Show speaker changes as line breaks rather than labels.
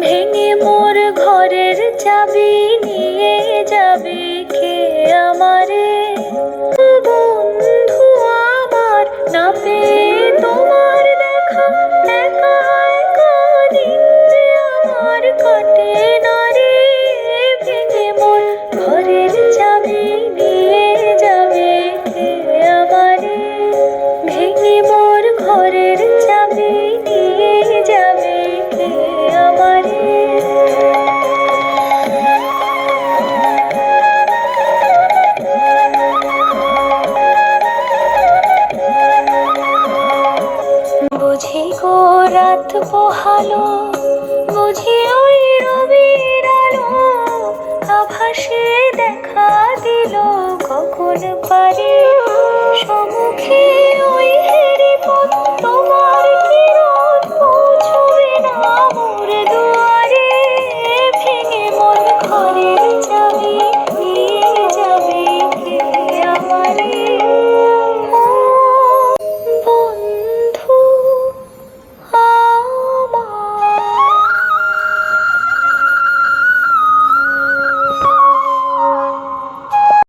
ভেঙে মোর ঘরের চাবি। বুঝি গো রাত পোহালো বুঝি ওই রবির আলো আভাসে দেখা দিল কখন পারে সমুখে